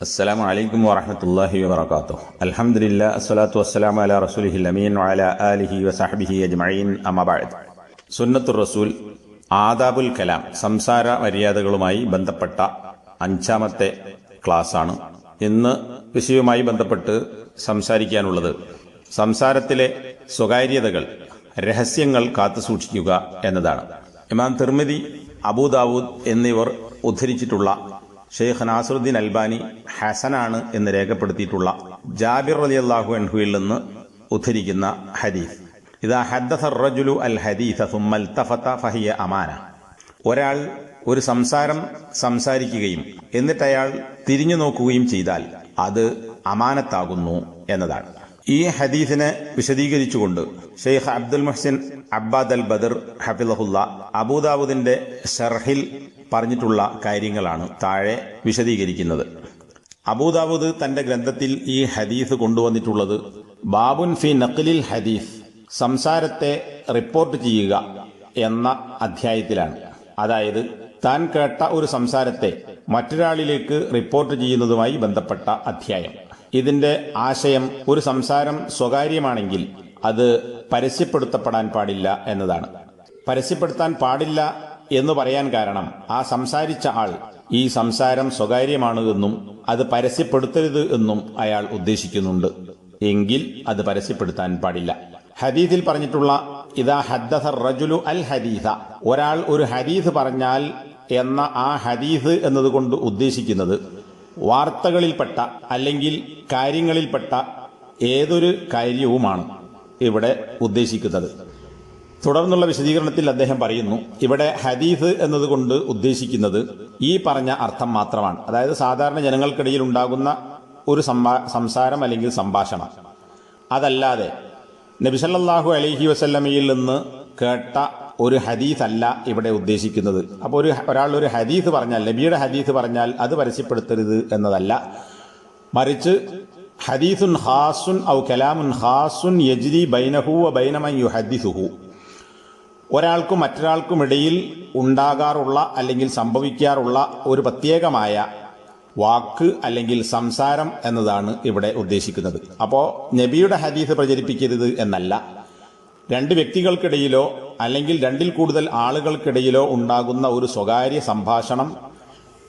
السلام عليكم ورحمة الله وبركاته الحمد لله الصلاة والسلام على رسوله الأمين وعلى آله وصحبه أجمعين أما بعد സുന്നത്തുർ റസൂൽ ആദാബുൽ കലാം സംസാര മര്യാദകളുമായി ബന്ധപ്പെട്ട അഞ്ചാമത്തെ ക്ലാസ്സാണ് ഇന്ന് വിഷയവുമായി ബന്ധപ്പെട്ട് സംസാരിക്കാനുള്ളത് സംസാരത്തിലെ സ്വകാര്യതകൾ രഹസ്യങ്ങൾ കാത്തുസൂക്ഷിക്കുക എന്നതാണ് ഇമാം തിർമിതി അബൂദാവൂദ് എന്നിവർ ഉദ്ധരിച്ചിട്ടുള്ള ഷെയ്ഖ് നാസറുദ്ദീൻ അൽബാനി ഹസനാണ് എന്ന് രേഖപ്പെടുത്തിയിട്ടുള്ള ജാബിർ അലി അള്ളാഹു അൻഹുയിൽ നിന്ന് ഉദ്ധരിക്കുന്ന ഹദീസ്. ഇതാ ഹദ്ദസ റജുലു അൽ ഹദീസ സുമ്മൽ തഫത്ത ഫഹിയ അമാന. ഒരാൾ ഒരു സംസാരം സംസാരിക്കുകയും എന്നിട്ട് അയാൾ തിരിഞ്ഞു നോക്കുകയും ചെയ്താൽ അത് അമാനത്താകുന്നു എന്നതാണ്. ഈ ഹദീസിനെ വിശദീകരിച്ചുകൊണ്ട് ഷെയ്ഖ് അബ്ദുൽ മുഹ്സിൻ അബ്ബാദ് അൽ ബദർ ഹഫിലഹുല്ല അബൂദാബുദിന്റെ ഷർഹിൽ പറഞ്ഞിട്ടുള്ള കാര്യങ്ങളാണ് താഴെ വിശദീകരിക്കുന്നത്. അബൂദാബുദ് തന്റെ ഗ്രന്ഥത്തിൽ ഈ ഹദീസ് കൊണ്ടുവന്നിട്ടുള്ളത്. ബാബുൻ ഫി നഖ്ലിൽ ഹദീസ് സംസാരത്തെ റിപ്പോർട്ട് ചെയ്യുക എന്ന അധ്യായത്തിലാണ്. അതായത് താൻ കേട്ട ഒരു സംസാരത്തെ മറ്റൊരാളിലേക്ക് റിപ്പോർട്ട് ചെയ്യുന്നതുമായി ബന്ധപ്പെട്ട അധ്യായം. ഇതിന്റെ ആശയം ഒരു സംസാരം സ്വകാര്യമാണെങ്കിൽ അത് പരസ്യപ്പെടുത്തപ്പെടാൻ പാടില്ല എന്നതാണ്. പരസ്യപ്പെടുത്താൻ പാടില്ല എന്ന് പറയാൻ കാരണം ആ സംസാരിച്ച ആൾ ഈ സംസാരം സ്വകാര്യമാണ് എന്നും അത് പരസ്യപ്പെടുത്തരുത് എന്നും അയാൾ ഉദ്ദേശിക്കുന്നുണ്ട്. എങ്കിൽ അത് പരസ്യപ്പെടുത്താൻ പാടില്ല. ഹദീസിൽ പറഞ്ഞിട്ടുള്ള ഇതാ ഹദ്ദസ റജുലു അൽ ഹദീസ ഒരാൾ ഒരു ഹദീസ് പറഞ്ഞാൽ എന്ന ആ ഹദീസ് എന്നതുകൊണ്ട് ഉദ്ദേശിക്കുന്നത് വാർത്തകളിൽപ്പെട്ട അല്ലെങ്കിൽ കാര്യങ്ങളിൽപ്പെട്ട ഏതൊരു കാര്യവുമാണ് ഇവിടെ ഉദ്ദേശിക്കുന്നത്. തുടർന്നുള്ള വിശദീകരണത്തിൽ അദ്ദേഹം പറയുന്നു ഇവിടെ ഹദീസ് എന്നതുകൊണ്ട് ഉദ്ദേശിക്കുന്നത് ഈ പറഞ്ഞ അർത്ഥം മാത്രമാണ്. അതായത് സാധാരണ ജനങ്ങൾക്കിടയിൽ ഉണ്ടാകുന്ന ഒരു സംസാരം അല്ലെങ്കിൽ സംഭാഷണം. അതല്ലാതെ നബിസല്ലാഹു അലഹി വസല്ലമയിൽ നിന്ന് കേട്ട ഒരു ഹദീസ് അല്ല ഇവിടെ ഉദ്ദേശിക്കുന്നത്. അപ്പോൾ ഒരു ഒരാൾ ഒരു ഹദീസ് പറഞ്ഞാൽ നബിയുടെ ഹദീസ് പറഞ്ഞാൽ അത് പരസ്യപ്പെടുത്തരുത് എന്നതല്ല. മറിച്ച് ഹദീസുൻ ഹാസുൻ ഔ കലാമുൻ ഹാസുൻ യജ്രി ബൈനഹു ബൈനമൻ യു ഹദീസുഹു ഒരാൾക്കും മറ്റൊരാൾക്കും ഇടയിൽ ഉണ്ടാകാറുള്ള അല്ലെങ്കിൽ സംഭവിക്കാറുള്ള ഒരു പ്രത്യേകമായ വാക്ക് അല്ലെങ്കിൽ സംസാരം എന്നതാണ് ഇവിടെ ഉദ്ദേശിക്കുന്നത്. അപ്പോൾ നബിയുടെ ഹദീസ് പ്രചരിപ്പിക്കരുത് എന്നല്ല. രണ്ട് വ്യക്തികൾക്കിടയിലോ അല്ലെങ്കിൽ രണ്ടിൽ കൂടുതൽ ആളുകൾക്കിടയിലോ ഉണ്ടാകുന്ന ഒരു സ്വകാര്യ സംഭാഷണം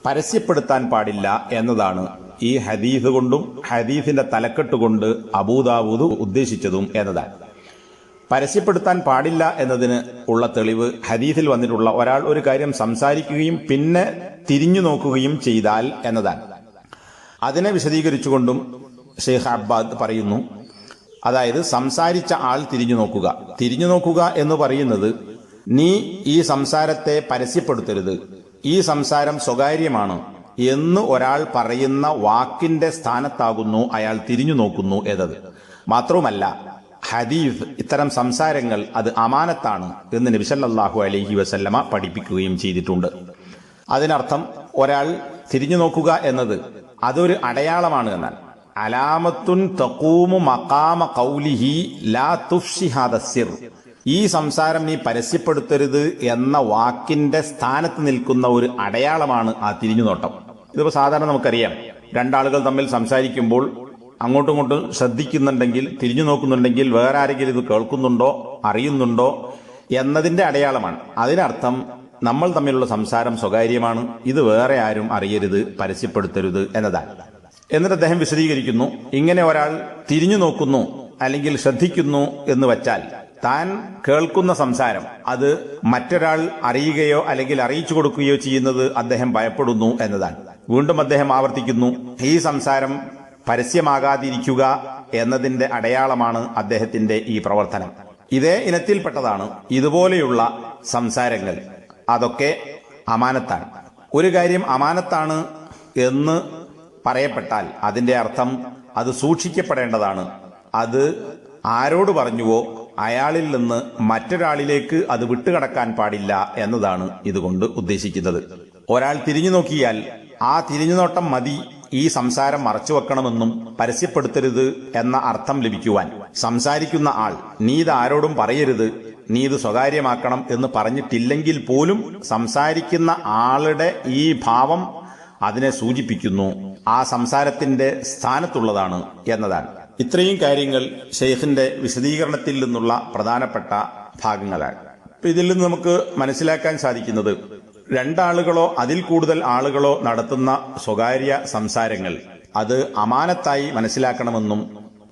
പരസ്യപ്പെടുത്താൻ പാടില്ല എന്നതാണ് ഈ ഹദീസ് കൊണ്ടും ഹദീസിന്റെ തലക്കെട്ട് കൊണ്ട് അബൂദാവൂദ് ഉദ്ദേശിച്ചതും എന്നതാണ്. പരസ്യപ്പെടുത്താൻ പാടില്ല എന്നതിന് ഉള്ള തെളിവ് ഹദീസിൽ വന്നിട്ടുള്ള ഒരാൾ ഒരു കാര്യം സംസാരിക്കുകയും പിന്നെ തിരിഞ്ഞു നോക്കുകയും ചെയ്താൽ എന്നതാണ്. അതിനെ വിശദീകരിച്ചുകൊണ്ടും ഷെയ്ഖ് അബ്ബാദ് പറയുന്നു അതായത് സംസാരിച്ച ആൾ തിരിഞ്ഞു നോക്കുക. തിരിഞ്ഞു നോക്കുക എന്ന് പറയുന്നത് നീ ഈ സംസാരത്തെ പരസ്യപ്പെടുത്തരുത് ഈ സംസാരം സ്വകാര്യമാണ് എന്ന് ഒരാൾ പറയുന്ന വാക്കിന്റെ സ്ഥാനത്താകുന്നു അയാൾ തിരിഞ്ഞു നോക്കുന്നു എന്നത്. മാത്രവുമല്ല ഹദീഫ് ഇത്തരം സംസാരങ്ങൾ അത് അമാനത്താണ് എന്ന് നബിസല്ലാഹു അലഹി വസല്ലമ പഠിപ്പിക്കുകയും ചെയ്തിട്ടുണ്ട്. അതിനർത്ഥം ഒരാൾ തിരിഞ്ഞു നോക്കുക എന്നത് അതൊരു അടയാളമാണ് എന്നാൽ. അലാമത്തുൻ തക്കൂമു മക്കാമ കൗലിഹി ലാ തുഫ്ഷിഹാദസിർ ഈ സംസാരം നീ പരസ്യപ്പെടുത്തരുത് എന്ന വാക്കിന്റെ സ്ഥാനത്ത് നിൽക്കുന്ന ഒരു അടയാളമാണ് ആ തിരിഞ്ഞുനോട്ടം. ഇതിപ്പോ സാധാരണ നമുക്കറിയാം. രണ്ടാളുകൾ തമ്മിൽ സംസാരിക്കുമ്പോൾ അങ്ങോട്ടും ഇങ്ങോട്ടും ശ്രദ്ധിക്കുന്നുണ്ടെങ്കിൽ തിരിഞ്ഞു നോക്കുന്നുണ്ടെങ്കിൽ വേറെ ആരെങ്കിലും ഇത് കേൾക്കുന്നുണ്ടോ അറിയുന്നുണ്ടോ എന്നതിന്റെ അടയാളമാണ്. അതിനർത്ഥം നമ്മൾ തമ്മിലുള്ള സംസാരം സ്വകാര്യമാണ്. ഇത് വേറെ ആരും അറിയരുത് പരസ്യപ്പെടുത്തരുത് എന്നതാണ്. എന്നിട്ട് അദ്ദേഹം വിശദീകരിക്കുന്നു ഇങ്ങനെ ഒരാൾ തിരിഞ്ഞു നോക്കുന്നു അല്ലെങ്കിൽ ശ്രദ്ധിക്കുന്നു എന്ന് വച്ചാൽ താൻ കേൾക്കുന്ന സംസാരം അത് മറ്റൊരാൾ അറിയുകയോ അല്ലെങ്കിൽ അറിയിച്ചു കൊടുക്കുകയോ ചെയ്യുന്നത് അദ്ദേഹം ഭയപ്പെടുന്നു എന്നതാണ്. വീണ്ടും അദ്ദേഹം ആവർത്തിക്കുന്നു ഈ സംസാരം പരസ്യമാകാതിരിക്കുക എന്നതിന്റെ അടയാളമാണ് അദ്ദേഹത്തിന്റെ ഈ പ്രവർത്തനം. ഇതേ ഇനത്തിൽപ്പെട്ടതാണ് ഇതുപോലെയുള്ള സംസാരങ്ങൾ. അതൊക്കെ അമാനത്താണ്. ഒരു കാര്യം അമാനത്താണ് എന്ന് പറയപ്പെട്ടാൽ അതിന്റെ അർത്ഥം അത് സൂക്ഷിക്കപ്പെടേണ്ടതാണ്. അത് ആരോട് പറഞ്ഞുവോ അയാളിൽ നിന്ന് മറ്റൊരാളിലേക്ക് അത് വിട്ടുകടക്കാൻ പാടില്ല എന്നതാണ് ഇതുകൊണ്ട് ഉദ്ദേശിക്കുന്നത്. ഒരാൾ തിരിഞ്ഞു നോക്കിയാൽ ആ തിരിഞ്ഞുനോട്ടം മതി ഈ സംസാരം മറച്ചു വെക്കണമെന്നും പരസ്യപ്പെടുത്തരുത് എന്ന അർത്ഥം ലഭിക്കുവാൻ. സംസാരിക്കുന്ന ആൾ നീ ഇത് ആരോടും പറയരുത് നീത് സ്വകാര്യമാക്കണം എന്ന് പറഞ്ഞിട്ടില്ലെങ്കിൽ പോലും സംസാരിക്കുന്ന ആളുടെ ഈ ഭാവം അതിനെ സൂചിപ്പിക്കുന്നു. ആ സംസാരത്തിന്റെ സ്ഥാനത്തുള്ളതാണ് എന്നതാണ്. ഇത്രയും കാര്യങ്ങൾ ഷെയ്ഖിന്റെ വിശദീകരണത്തിൽ നിന്നുള്ള പ്രധാനപ്പെട്ട ഭാഗങ്ങളാണ്. ഇതിൽ നിന്ന് നമുക്ക് മനസ്സിലാക്കാൻ സാധിക്കുന്നത് രണ്ടാളുകളോ അതിൽ കൂടുതൽ ആളുകളോ നടത്തുന്ന സ്വകാര്യ സംസാരങ്ങൾ അത് അമാനത്തായി മനസ്സിലാക്കണമെന്നും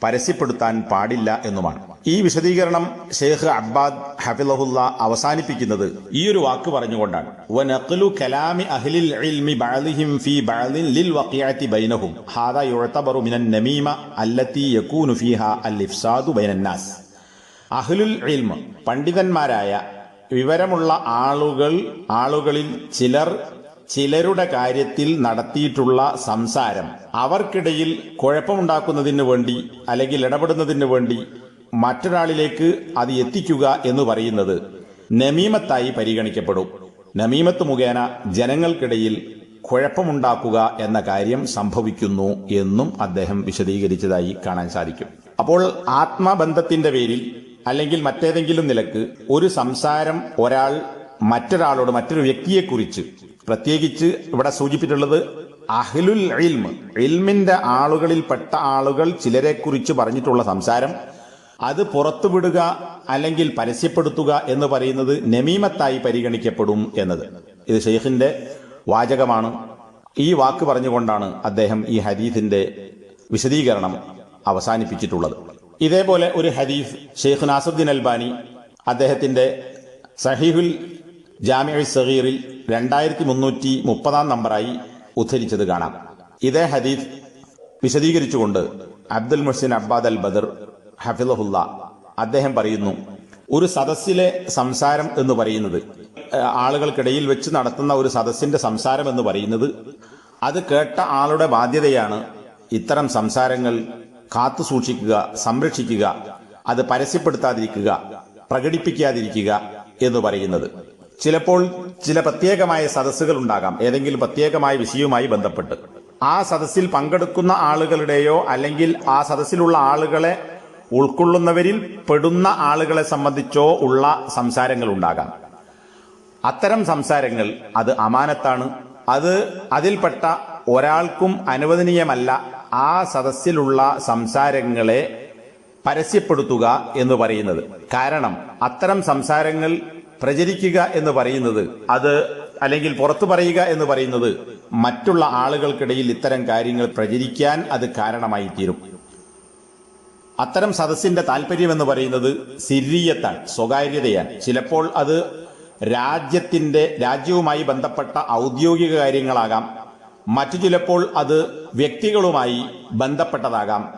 പരസ്യപ്പെടുത്താൻ പാടില്ല എന്നുമാണ്. ഈ വിശദീകരണം ഷെയ്ഖ് അബ്ബാദ് ഹഫിലഹുല്ല അവസാനിപ്പിക്കുന്നത് ഈ ഒരു വാക്ക് പറഞ്ഞുകൊണ്ടാണ്. കലാമി അഹ്ലിൽ ഇൽമി ബഅലിഹിം ഫീ ബഅലിൻ ലിൽ വഖിയതി ബൈനഹും. ഹാദാ യുഅതബറു അല്ലതി യകൂനു ഫീഹാ അൽ ഇഫ്സാദു അഹ്ലുൽ പണ്ഡിതന്മാരായ വിവരമുള്ള ആളുകൾ ആളുകളിൽ ചിലർ ചിലരുടെ കാര്യത്തിൽ നടത്തിയിട്ടുള്ള സംസാരം. അവർക്കിടയിൽ കുഴപ്പമുണ്ടാക്കുന്നതിന് വേണ്ടി അല്ലെങ്കിൽ ഇടപെടുന്നതിന് വേണ്ടി മറ്റൊരാളിലേക്ക് അത് എത്തിക്കുക എന്ന് പറയുന്നത് നമീമത്തായി പരിഗണിക്കപ്പെടും. നമീമത്ത് മുഖേന ജനങ്ങൾക്കിടയിൽ കുഴപ്പമുണ്ടാക്കുക എന്ന കാര്യം സംഭവിക്കുന്നു എന്നും അദ്ദേഹം വിശദീകരിച്ചതായി കാണാൻ സാധിക്കും. അപ്പോൾ ആത്മബന്ധത്തിന്റെ പേരിൽ അല്ലെങ്കിൽ മറ്റേതെങ്കിലും നിലയ്ക്ക് ഒരു സംസാരം ഒരാൾ മറ്റൊരാളോട് മറ്റൊരു വ്യക്തിയെക്കുറിച്ച് പ്രത്യേകിച്ച് ഇവിടെ സൂചിപ്പിച്ചിട്ടുള്ളത് അഹ്ലുൽ ഇൽമ് ഇൽമിന്റെ ആളുകളിൽപ്പെട്ട ആളുകൾ ചിലരെക്കുറിച്ച് പറഞ്ഞിട്ടുള്ള സംസാരം അത് പുറത്തുവിടുക അല്ലെങ്കിൽ പരസ്യപ്പെടുത്തുക എന്ന് പറയുന്നത് നമീമത്തായി പരിഗണിക്കപ്പെടും എന്നത്. ഇത് ഷെയ്ഖിന്റെ വാചകമാണ്. ഈ വാക്ക് പറഞ്ഞുകൊണ്ടാണ് അദ്ദേഹം ഈ ഹദീസിന്റെ വിശദീകരണം അവസാനിപ്പിച്ചിട്ടുള്ളത്. ഇതേപോലെ ഒരു ഹദീസ് ഷെയ്ഖ് നാസുദ്ദീൻ അൽബാനി അദ്ദേഹത്തിന്റെ സഹീഹുൽ ജാമ്യ സഹീറിൽ രണ്ടായിരത്തി മുന്നൂറ്റി മുപ്പതാം നമ്പറായി ഉദ്ധരിച്ചത് കാണാം. ഇതേ ഹദീസ് വിശദീകരിച്ചുകൊണ്ട് അബ്ദുൽ മുഹ്സിൻ അബ്ബാദ് അൽ ബദർ ഹഫിദുല്ല അദ്ദേഹം പറയുന്നു ഒരു സദസ്സിലെ സംസാരം എന്ന് പറയുന്നത് ആളുകൾക്കിടയിൽ വെച്ച് നടത്തുന്ന ഒരു സദസ്സിന്റെ സംസാരം എന്ന് പറയുന്നത് അത് കേട്ട ആളുടെ ബാധ്യതയാണ് ഇത്തരം സംസാരങ്ങൾ കാത്തു സൂക്ഷിക്കുക സംരക്ഷിക്കുക അത് പരസ്യപ്പെടുത്താതിരിക്കുക പ്രകടിപ്പിക്കാതിരിക്കുക എന്ന് പറയുന്നത്. ചിലപ്പോൾ ചില പ്രത്യേകമായ സദസ്സുകൾ ഉണ്ടാകാം ഏതെങ്കിലും പ്രത്യേകമായ വിഷയവുമായി ബന്ധപ്പെട്ട്. ആ സദസ്സിൽ പങ്കെടുക്കുന്ന ആളുകളുടെയോ അല്ലെങ്കിൽ ആ സദസ്സിലുള്ള ആളുകളെ ഉൾക്കൊള്ളുന്നവരിൽ പെടുന്ന ആളുകളെ സംബന്ധിച്ചോ ഉള്ള സംസാരങ്ങൾ ഉണ്ടാകാം. അത്തരം സംസാരങ്ങൾ അത് അമാനത്താണ്. അത് അതിൽപ്പെട്ട ഒരാൾക്കും അനുവദനീയമല്ല. ആ സദസ്സിലുള്ള സംസാരങ്ങളെ പരസ്യപ്പെടുത്തുക എന്ന് പറയുന്നത്. കാരണം അത്തരം സംസാരങ്ങൾ പ്രചരിക്കുക എന്ന് പറയുന്നത് അത് അല്ലെങ്കിൽ പുറത്തു പറയുക എന്ന് പറയുന്നത് മറ്റുള്ള ആളുകൾക്കിടയിൽ ഇത്തരം കാര്യങ്ങൾ പ്രചരിക്കാൻ അത് കാരണമായി തീരും അത്തരം സദസ്സിന്റെ താല്പര്യം എന്ന് പറയുന്നത് സിരിയത്താണ് സ്വകാര്യതയാണ്. ചിലപ്പോൾ അത് രാജ്യത്തിന്റെ രാജ്യവുമായി ബന്ധപ്പെട്ട ഔദ്യോഗിക കാര്യങ്ങളാകാം മറ്റു ചിലപ്പോൾ അത് വ്യക്തികളുമായി ബന്ധപ്പെട്ടതാകാം.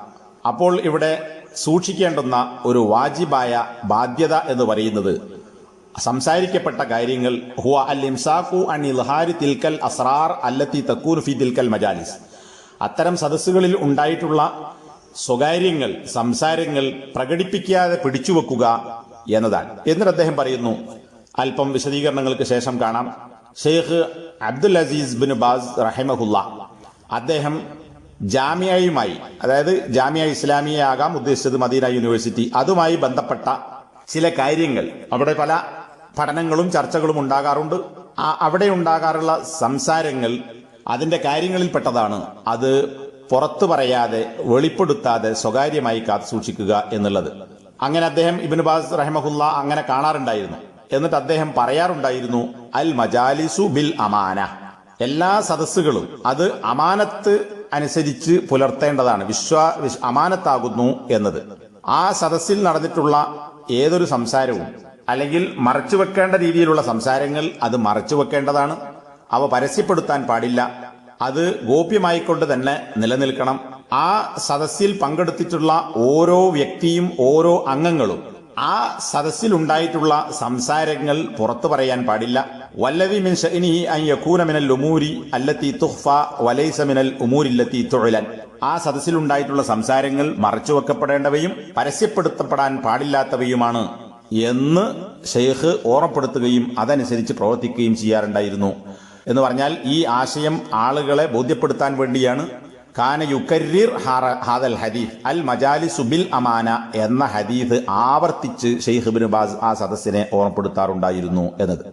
അപ്പോൾ ഇവിടെ സൂക്ഷിക്കേണ്ടുന്ന ഒരു വാജിബായ ബാധ്യത എന്ന് പറയുന്നത് സംസാരിക്കപ്പെട്ട കാര്യങ്ങൾ ഹുവ അൽ ഇംസാഖു തിൽക്കൽ അസ്രാർ അല്ലത്തി തക്കൂർ ഫി തിൽക്കൽ മജാലിസ്. അത്തരം സദസ്സുകളിൽ ഉണ്ടായിട്ടുള്ള സ്വകാര്യങ്ങൾ സംസാരങ്ങൾ പ്രകടിപ്പിക്കാതെ പിടിച്ചുവെക്കുക എന്നതാണ്. എന്നിട്ട് അദ്ദേഹം പറയുന്നു അല്പം വിശദീകരണങ്ങൾക്ക് ശേഷം കാണാം. Sheikh Abdul Aziz bin Baz റഹിമഹുല്ല. അദ്ദേഹം ജാമ്യയുമായി അതായത് ജാമ്യ ഇസ്ലാമിയ ആകാം ഉദ്ദേശിച്ചത് മദീന യൂണിവേഴ്സിറ്റി. അതുമായി ബന്ധപ്പെട്ട ചില കാര്യങ്ങൾ. അവിടെ പല പഠനങ്ങളും ചർച്ചകളും ഉണ്ടാകാറുണ്ട്. അവിടെ ഉണ്ടാകാറുള്ള സംസാരങ്ങൾ അതിന്റെ കാര്യങ്ങളിൽപ്പെട്ടതാണ്. അത് പുറത്തു പറയാതെ വെളിപ്പെടുത്താതെ സ്വകാര്യമായി കാത്തു സൂക്ഷിക്കുക എന്നുള്ളത്. അങ്ങനെ അദ്ദേഹം ഇബിൻ ബാസ് റഹ്മഹുല്ല അങ്ങനെ കാണാറുണ്ടായിരുന്നു. എന്നിട്ട് അദ്ദേഹം പറയാറുണ്ടായിരുന്നു അൽ മജാലിസു ബിൽ അമാന. എല്ലാ സദസ്സുകളും അത് അമാനത്ത് അനുസരിച്ച് പുലർത്തേണ്ടതാണ് വിശ്വ വിശ്- അമാനത്താകുന്നു എന്നത്. ആ സദസ്സിൽ നടന്നിട്ടുള്ള ഏതൊരു സംസാരവും അല്ലെങ്കിൽ മറച്ചു വെക്കേണ്ട രീതിയിലുള്ള സംസാരങ്ങൾ അത് മറച്ചു വെക്കേണ്ടതാണ്. അവ പരസ്യപ്പെടുത്താൻ പാടില്ല. അത് ഗോപ്യമായിക്കൊണ്ട് തന്നെ നിലനിൽക്കണം. ആ സദസ്സിൽ പങ്കെടുത്തിട്ടുള്ള ഓരോ വ്യക്തിയും ഓരോ അംഗങ്ങളും ആ സദസ്സിൽ ഉണ്ടായിട്ടുള്ള സംസാരങ്ങൾ പുറത്തു പറയാൻ പാടില്ല. വല്ലവി മിൻ ഷഅ്നിഹി അൻ യകൂന മിനൽ ഉമൂരി അല്ലത്തി തുഹ്ഫ വലൈസ മിനൽ ഉമൂരില്ലത്തി തൊഴിലൻ ആ സദസ്സിൽ ഉണ്ടായിട്ടുള്ള സംസാരങ്ങൾ മറച്ചുവെക്കപ്പെടേണ്ടവയും പരസ്യപ്പെടുത്തപ്പെടാൻ പാടില്ലാത്തവയുമാണ് എന്ന് ഷെയ്ഖ് ഓർമ്മപ്പെടുത്തുകയും അതനുസരിച്ച് പ്രവർത്തിക്കുകയും ചെയ്യാറുണ്ടായിരുന്നു. എന്ന് പറഞ്ഞാൽ ഈ ആശയം ആളുകളെ ബോധ്യപ്പെടുത്താൻ വേണ്ടിയാണ് കാന യുക്കരിർ ഹാദൽ ഹദീഫ് അൽ മജാലിസു ബിൽ അമാന എന്ന ഹദീഫ് ആവർത്തിച്ച് ഷെയ്ഖ് ബിൻ ബാസ് ആ സദസ്സിനെ ഓർമ്മപ്പെടുത്താറുണ്ടായിരുന്നു എന്നത്.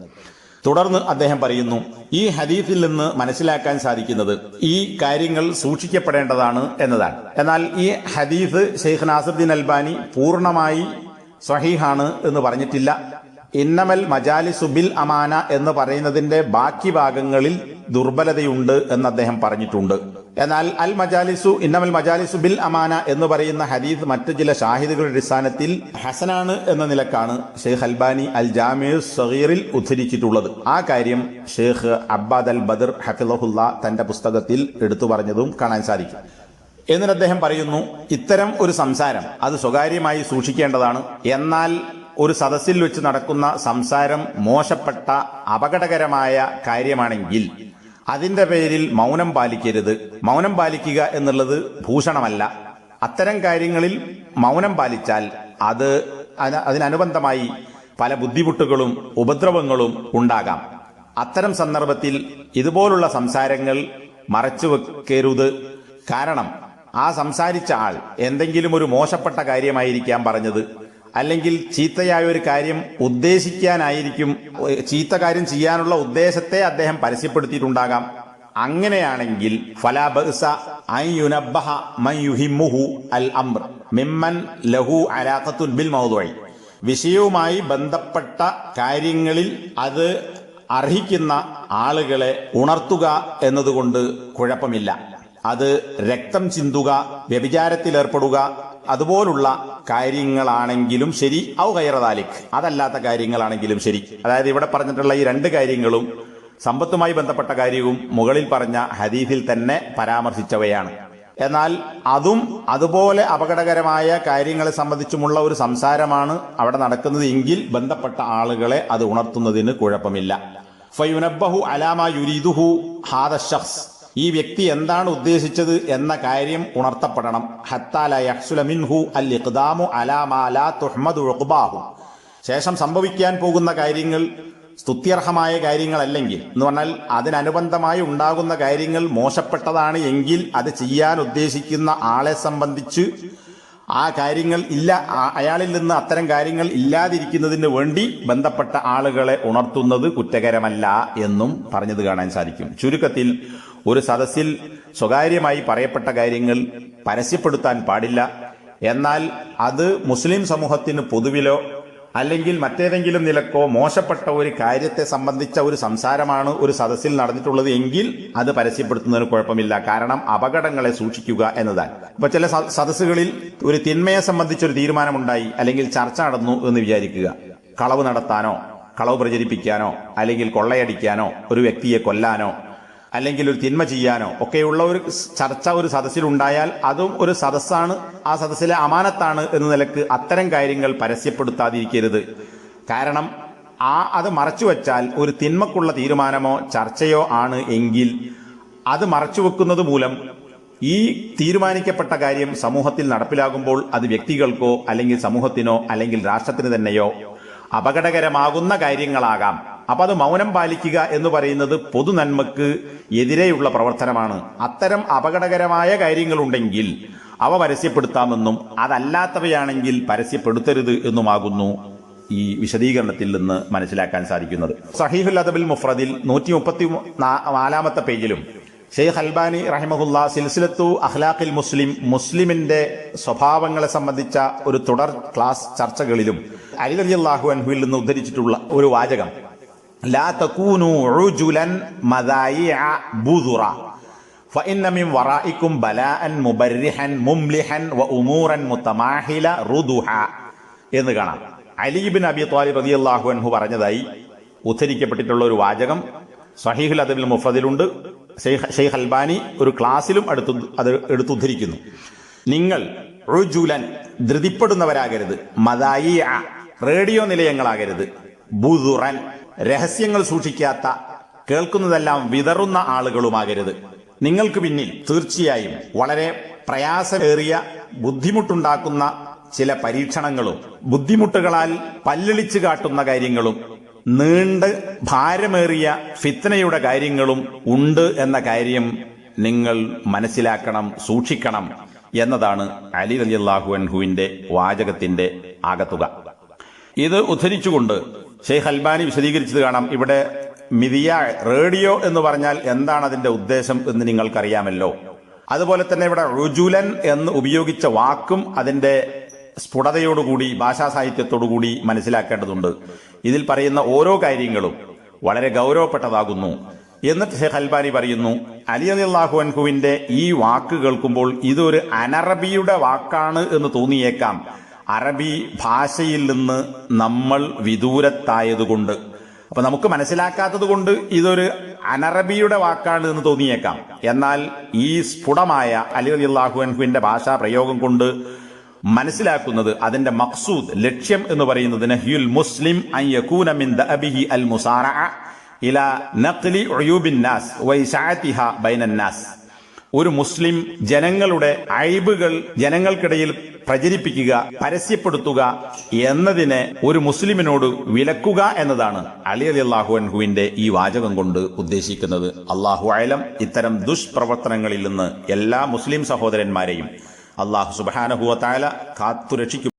തുടർന്ന് അദ്ദേഹം പറയുന്നു ഈ ഹദീഫിൽ നിന്ന് മനസ്സിലാക്കാൻ സാധിക്കുന്നത് ഈ കാര്യങ്ങൾ സൂക്ഷിക്കപ്പെടേണ്ടതാണ് എന്നതാണ്. എന്നാൽ ഈ ഹദീഫ് ഷെയ്ഖ് നാസറുദ്ദീൻ അൽബാനി പൂർണമായി സഹീഹാണ് എന്ന് പറഞ്ഞിട്ടില്ല. ഇന്നമൽ മജാലിസു ബിൽ അമാന എന്ന് പറയുന്നതിന്റെ ബാക്കി ഭാഗങ്ങളിൽ ദുർബലതയുണ്ട് എന്ന് അദ്ദേഹം പറഞ്ഞിട്ടുണ്ട്. എന്നാൽ അൽ മജാലിസു ഇന്നമൽ മജാലിസു ബിൽ അമാന എന്ന് പറയുന്ന ഹദീസ് മറ്റു ചില ഷാഹിദുകളുടെ അടിസ്ഥാനത്തിൽ ഹസനാണ് എന്ന നിലക്കാണ് ഷെയ്ഖ് അൽബാനി അൽ ജാമിയു സഹീറിൽ ഉദ്ധരിച്ചിട്ടുള്ളത്. ആ കാര്യം ഷെയ്ഖ് അബ്ബാദ് അൽ ബദർ ഹഫിദുല്ല തന്റെ പുസ്തകത്തിൽ എടുത്തു പറഞ്ഞതും കാണാൻ സാധിക്കും. എന്നിട്ട് അദ്ദേഹം പറയുന്നു ഇത്തരം ഒരു സംസാരം അത് സ്വകാര്യമായി സൂക്ഷിക്കേണ്ടതാണ്. എന്നാൽ ഒരു സദസ്സിൽ വെച്ച് നടക്കുന്ന സംസാരം മോശപ്പെട്ട അപകടകരമായ കാര്യമാണെങ്കിൽ അതിന്റെ പേരിൽ മൗനം പാലിക്കരുത്. മൗനം പാലിക്കുക എന്നുള്ളത് ഭൂഷണമല്ല. അത്തരം കാര്യങ്ങളിൽ മൗനം പാലിച്ചാൽ അത് അതിനനുബന്ധമായി പല ബുദ്ധിമുട്ടുകളും ഉപദ്രവങ്ങളും ഉണ്ടാകാം. അത്തരം സന്ദർഭത്തിൽ ഇതുപോലുള്ള സംസാരങ്ങൾ മറച്ചു വെക്കരുത്. കാരണം ആ സംസാരിച്ച ആൾ എന്തെങ്കിലും ഒരു മോശപ്പെട്ട കാര്യമായിരിക്കാം പറഞ്ഞത്. അല്ലെങ്കിൽ ചീത്തയായ ഒരു കാര്യം ഉദ്ദേശിക്കാനായിരിക്കും ചീത്ത കാര്യം ചെയ്യാനുള്ള ഉദ്ദേശത്തെ അദ്ദേഹം പരസ്യപ്പെടുത്തിയിട്ടുണ്ടാകാം. അങ്ങനെയാണെങ്കിൽ മൻ യുഹിമ്മുഹു അൽ അംർ മിമ്മൻ ലഹു ബിൽ വിഷയവുമായി ബന്ധപ്പെട്ട കാര്യങ്ങളിൽ അത് അർഹിക്കുന്ന ആളുകളെ ഉണർത്തുക എന്നതുകൊണ്ട് കുഴപ്പമില്ല. അത് രക്തം ചിന്തുക വ്യഭിചാരത്തിലേർപ്പെടുക അതുപോലുള്ള കാര്യങ്ങളാണെങ്കിലും ശരി ഔ കയറതാലിക് അതല്ലാത്ത കാര്യങ്ങളാണെങ്കിലും ശരി. അതായത് ഇവിടെ പറഞ്ഞിട്ടുള്ള ഈ രണ്ട് കാര്യങ്ങളും സമ്പത്തുമായി ബന്ധപ്പെട്ട കാര്യവും മുകളിൽ പറഞ്ഞ ഹദീഫിൽ തന്നെ പരാമർശിച്ചവയാണ്. എന്നാൽ അതും അതുപോലെ അപകടകരമായ കാര്യങ്ങളെ സംബന്ധിച്ചുമുള്ള ഒരു സംസാരമാണ് അവിടെ നടക്കുന്നത് എങ്കിൽ ബന്ധപ്പെട്ട ആളുകളെ അത് ഉണർത്തുന്നതിന് കുഴപ്പമില്ല. ഫയുനബ്ബഹു അലാമ യുരീദുഹു ഹാദ ഷഖ്സ് ഈ വ്യക്തി എന്താണ് ഉദ്ദേശിച്ചത് എന്ന കാര്യം ഉണർത്തപ്പെടണം. ഹത്താല അൽ ഇഖ്ദാമു തുഹ്മദു ഉഖ്ബാഹു. ശേഷം സംഭവിക്കാൻ പോകുന്ന കാര്യങ്ങൾ സ്തുത്യർഹമായ കാര്യങ്ങളല്ലെങ്കിൽ എന്ന് പറഞ്ഞാൽ അതിനനുബന്ധമായി ഉണ്ടാകുന്ന കാര്യങ്ങൾ മോശപ്പെട്ടതാണ് എങ്കിൽ അത് ചെയ്യാൻ ഉദ്ദേശിക്കുന്ന ആളെ സംബന്ധിച്ച് ആ കാര്യങ്ങൾ ഇല്ല അയാളിൽ നിന്ന് അത്തരം കാര്യങ്ങൾ ഇല്ലാതിരിക്കുന്നതിന് വേണ്ടി ബന്ധപ്പെട്ട ആളുകളെ ഉണർത്തുന്നത് കുറ്റകരമല്ല എന്നും പറഞ്ഞത് കാണാൻ സാധിക്കും. ചുരുക്കത്തിൽ ഒരു സദസ്സിൽ സ്വകാര്യമായി പറയപ്പെട്ട കാര്യങ്ങൾ പരസ്യപ്പെടുത്താൻ പാടില്ല. എന്നാൽ അത് മുസ്ലിം സമൂഹത്തിന് പൊതുവിലോ അല്ലെങ്കിൽ മറ്റേതെങ്കിലും നിലക്കോ മോശപ്പെട്ട ഒരു കാര്യത്തെ സംബന്ധിച്ച ഒരു സംസാരമാണ് ഒരു സദസ്സിൽ നടന്നിട്ടുള്ളത് എങ്കിൽ അത് പരസ്യപ്പെടുത്തുന്നതിന് കുഴപ്പമില്ല. കാരണം അപകടങ്ങളെ സൂക്ഷിക്കുക എന്നതാണ്. ഇപ്പൊ ചില സദസ്സുകളിൽ ഒരു തിന്മയെ സംബന്ധിച്ചൊരു തീരുമാനമുണ്ടായി അല്ലെങ്കിൽ ചർച്ച നടന്നു എന്ന് വിചാരിക്കുക. കളവ് നടത്താനോ കളവ് പ്രചരിപ്പിക്കാനോ അല്ലെങ്കിൽ കൊള്ളയടിക്കാനോ ഒരു വ്യക്തിയെ കൊല്ലാനോ അല്ലെങ്കിൽ ഒരു തിന്മ ചെയ്യാനോ ഒക്കെയുള്ള ഒരു ചർച്ച ഒരു സദസ്സിലുണ്ടായാൽ അതും ഒരു സദസ്സാണ്. ആ സദസ്സിലെ അമാനത്താണ് എന്ന നിലയ്ക്ക് അത്തരം കാര്യങ്ങൾ പരസ്യപ്പെടുത്താതിരിക്കരുത്. കാരണം ആ അത് മറച്ചു വച്ചാൽ ഒരു തിന്മക്കുള്ള തീരുമാനമോ ചർച്ചയോ ആണ് എങ്കിൽ അത് മറച്ചു വെക്കുന്നത് മൂലം ഈ തീരുമാനിക്കപ്പെട്ട കാര്യം സമൂഹത്തിൽ നടപ്പിലാകുമ്പോൾ അത് വ്യക്തികൾക്കോ അല്ലെങ്കിൽ സമൂഹത്തിനോ അല്ലെങ്കിൽ രാഷ്ട്രത്തിന് തന്നെയോ അപകടകരമാകുന്ന കാര്യങ്ങളാകാം. അപ്പൊ അത് മൗനം പാലിക്കുക എന്ന് പറയുന്നത് പൊതു നന്മക്ക് എതിരെയുള്ള പ്രവർത്തനമാണ്. അത്തരം അപകടകരമായ കാര്യങ്ങളുണ്ടെങ്കിൽ അവ പരസ്യപ്പെടുത്താമെന്നും അതല്ലാത്തവയാണെങ്കിൽ പരസ്യപ്പെടുത്തരുത് എന്നുമാകുന്നു ഈ വിശദീകരണത്തിൽ നിന്ന് മനസ്സിലാക്കാൻ സാധിക്കുന്നത്. സഹീഹുൽ അദബിൽ മുഫ്രദിൽ നൂറ്റി മുപ്പത്തി നാലാമത്തെ പേജിലും ഷെയ്ഖ് അൽബാനി റഹിമഹുല്ല സിൽസിലത്തു അഖ്ലാഖിൽ മുസ്ലിം മുസ്ലിമിന്റെ സ്വഭാവങ്ങളെ സംബന്ധിച്ച ഒരു തുടർ ക്ലാസ് ചർച്ചകളിലും അലി അള്ളാഹു അൻഹുവിൽ നിന്ന് ഉദ്ധരിച്ചിട്ടുള്ള ഒരു വാചകം. ലാ തകൂനു ഉജുലൻ മദായിഅ ബുദുറ فإن من ورائكم بلاء مبرحا مملحا وأمورا متماحلة ردحا എന്ന് കാണാം അലീബിൻ അബി താലിബ് റളിയല്ലാഹു അൻഹു പറഞ്ഞതായി ഉദ്ധരിക്കപ്പെട്ടിട്ടുള്ള ഒരു വാചകം സഹീഹുൽ അദബിൽ മുഫദിലുണ്ട് ഷെയ്ഖ് ഷെയ്ഖ് അൽബാനി ഒരു ക്ലാസ്സിലും അടുത്ത് അത് എടുത്തുദ്ധരിക്കുന്നു നിങ്ങൾ റുജുലൻ ധൃതിപ്പെടുന്നവരാകരുത് മദായി റേഡിയോ നിലയങ്ങളാകരുത് ബുദുറൻ രഹസ്യങ്ങൾ സൂക്ഷിക്കാത്ത കേൾക്കുന്നതെല്ലാം വിതറുന്ന ആളുകളുമാകരുത്. നിങ്ങൾക്ക് പിന്നിൽ തീർച്ചയായും വളരെ പ്രയാസമേറിയ ബുദ്ധിമുട്ടുണ്ടാക്കുന്ന ചില പരീക്ഷണങ്ങളും ബുദ്ധിമുട്ടുകളാൽ പല്ലിളിച്ചു കാട്ടുന്ന കാര്യങ്ങളും നീണ്ട് ഭാരമേറിയ ഫിത്തനയുടെ കാര്യങ്ങളും ഉണ്ട് എന്ന കാര്യം നിങ്ങൾ മനസ്സിലാക്കണം സൂക്ഷിക്കണം എന്നതാണ് അലി അലി അള്ളാഹു അൻഹുവിന്റെ വാചകത്തിന്റെ ആകത്തുക. ഇത് ഉദ്ധരിച്ചുകൊണ്ട് ഷെയ്ഖ് അൽബാനി വിശദീകരിച്ചത് കാണാം. ഇവിടെ മിതിയ റേഡിയോ എന്ന് പറഞ്ഞാൽ എന്താണ് അതിന്റെ ഉദ്ദേശം എന്ന് നിങ്ങൾക്കറിയാമല്ലോ. അതുപോലെ തന്നെ ഇവിടെ റുജുലൻ എന്ന് ഉപയോഗിച്ച വാക്കും അതിന്റെ സ്ഫുടതയോടുകൂടി ഭാഷാ സാഹിത്യത്തോടുകൂടി മനസ്സിലാക്കേണ്ടതുണ്ട്. ഇതിൽ പറയുന്ന ഓരോ കാര്യങ്ങളും വളരെ ഗൗരവപ്പെട്ടതാകുന്നു. എന്നിട്ട് ഷെയ്ഖ് അൽബാനി പറയുന്നു അലി അലിഅള്ളാഹു അൻഹുവിന്റെ ഈ വാക്ക് കേൾക്കുമ്പോൾ ഇതൊരു അനറബിയുടെ വാക്കാണ് എന്ന് തോന്നിയേക്കാം. അറബി ഭാഷയിൽ നിന്ന് നമ്മൾ വിദൂരത്തായതുകൊണ്ട്. അപ്പൊ നമുക്ക് മനസ്സിലാക്കാത്തത് കൊണ്ട് ഇതൊരു അനറബിയുടെ വാക്കാണ് എന്ന് തോന്നിയേക്കാം. എന്നാൽ ഈ സ്ഫുടമായ അലി അലി അള്ളാഹുഹുവിന്റെ ഭാഷാ പ്രയോഗം കൊണ്ട് മനസ്സിലാക്കുന്നത് അതിന്റെ മക്സൂദ് ലക്ഷ്യം എന്ന് പറയുന്നതിന് ഹ്യുൽ മുസ്ലിം അൽ മുസാറ ഇല നഖ്ലി ഉയൂബിൻ നാസ് വൈശാഅതിഹ ബൈനൻ നാസ്. ഒരു മുസ്ലിം ജനങ്ങളുടെ അഴിബുകൾ ജനങ്ങൾക്കിടയിൽ പ്രചരിപ്പിക്കുക പരസ്യപ്പെടുത്തുക എന്നതിനെ ഒരു മുസ്ലിമിനോട് വിലക്കുക എന്നതാണ് അലി അലി അള്ളാഹു അൻഹുവിന്റെ ഈ വാചകം കൊണ്ട് ഉദ്ദേശിക്കുന്നത്. അള്ളാഹു അയലം ഇത്തരം ദുഷ്പ്രവർത്തനങ്ങളിൽ നിന്ന് എല്ലാ മുസ്ലിം സഹോദരന്മാരെയും അള്ളാഹു സുബാനഹുവ താല കാത്തുരക്ഷിക്കും